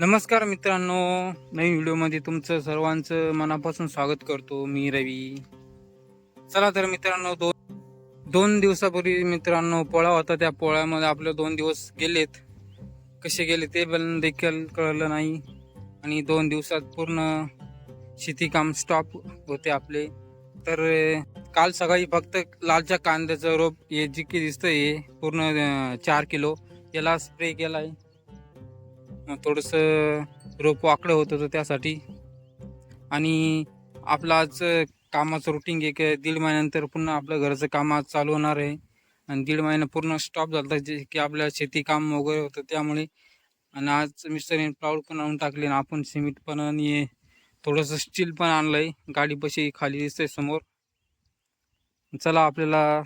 नमस्कार मित्रांनो. नवीन व्हिडिओमध्ये तुमचं सर्वांचं मनापासून स्वागत करतो मी रवी. चला तर मित्रांनो दोन दोन दिवसापूर्वी मित्रांनो पोळा होता त्या पोळ्यामध्ये आपले दोन दिवस गेलेत. कसे गेले ते पण देखील कळलं नाही. आणि दोन दिवसात पूर्ण शेतीकाम स्टॉप होते आपले. तर काल सकाळी फक्त लालच्या कांद्याचं रोप हे जे की दिसतं हे पूर्ण चार किलो याला स्प्रे केला आहे थोडंसं रोप वाकडं होत होतं त्यासाठी. आणि आपलं आज कामाचं रुटीन एक दीड महिन्यानंतर पुन्हा आपलं घरचं काम आज चालू होणार आहे. आणि दीड महिना पूर्ण स्टॉप झाला जे की आपल्या शेती काम वगैरे होतं त्यामुळे. आणि आज मिस्टरने प्लाऊड पण आणून टाकले आणि आपण सिमेंट पण आणि थोडंसं स्टील पण आणलं आहे गाडीपाशी खाली दिसतंय समोर. चला आपल्याला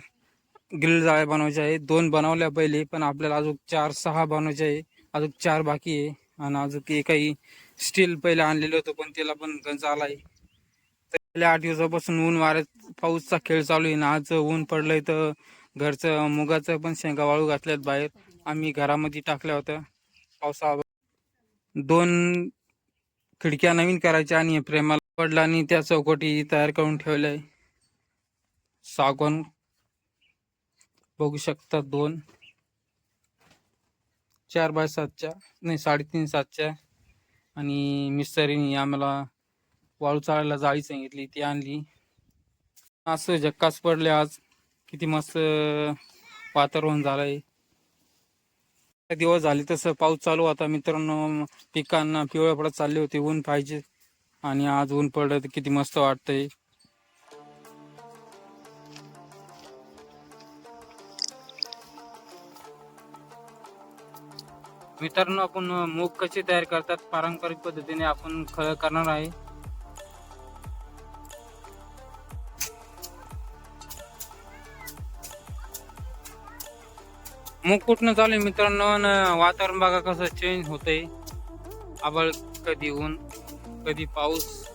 ग्रिल जाळ्या बनवायच्या आहे. दोन बनवल्या पहिले पण आपल्याला अजून चार सहा बनवायचे आहे. अजून चार बाकी आहे. आणि अजून एक काही स्टील पहिले आणलेलं होतं पण त्याला पण गंज आलाय. गेल्या आठ दिवसापासून ऊन वाऱ्यात पाऊसचा खेळ चालू आहे. ना आज ऊन पडलंय तर घरचं मुगाचं पण शेंगा वाळू घातल्यात बाहेर. आम्ही घरामध्ये टाकल्या होत्या. पावसा दोन खिडक्या नवीन करायच्या आणि प्रेमाला पडला आणि त्या चौकटी तयार करून ठेवल्या. आहे सागवान बघू शकता दोन. चार बाय सातच्या नाही साडेतीन सातच्या. आणि मिस्टरीने आम्हाला वाळू चाळायला जाळी सांगितली ती आणली. असं झक्कास पडले आज. किती मस्त वातावरण झालंय. दिवस झाले तसं पाऊस चालू होता. मित्रांनो पिकांना पिवळ्या पडत चालले होते. ऊन पाहिजे. आणि आज ऊन पडलं तर किती मस्त वाटतंय. मित्रांनो आपण मूग कसे तयार करतात पारंपरिक पद्धतीने आपण खळ करणार आहे. मूग कुठनं चालू आहे मित्रांनो? वातावरण बघा कसं चेंज होतंय. आबळ कधी ऊन कधी पाऊस.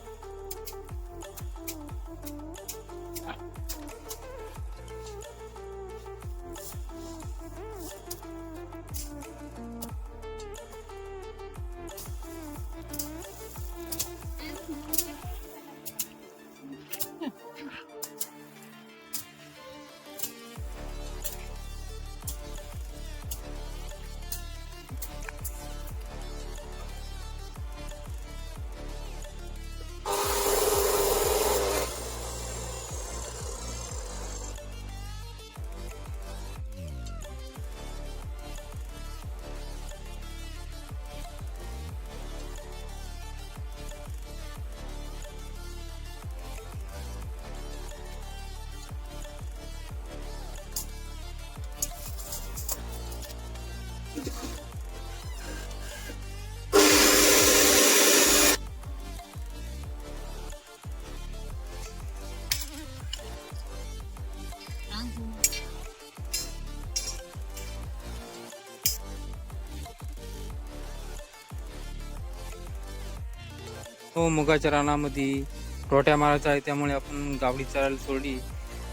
हो मुगाच्या रानामध्ये रोट्या मारायचा आहे त्यामुळे आपण गावडी चरायला सोडली.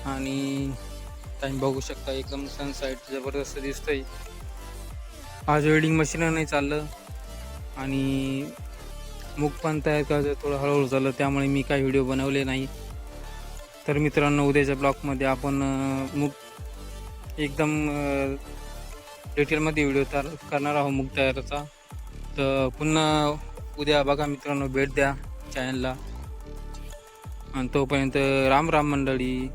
आणि टाइम बघू शकता एकदम सनसाईट जबरदस्त दिसतंय. आज वेल्डिंग मशीन नाही चाललं. आणि मूग पण तयार करायचं थोडं हळूहळू झालं त्यामुळे मी काही व्हिडिओ बनवले नाही. तर मित्रांनो उद्याच्या ब्लॉगमध्ये आपण अं, मूग एकदम डिटेलमध्ये व्हिडिओ तयार करणार आहोत मूग तयारचा. तर पुन्हा उद्या बघा मित्रांनो भेट द्या चॅनलला आणि तोपर्यंत राम राम मंडळी.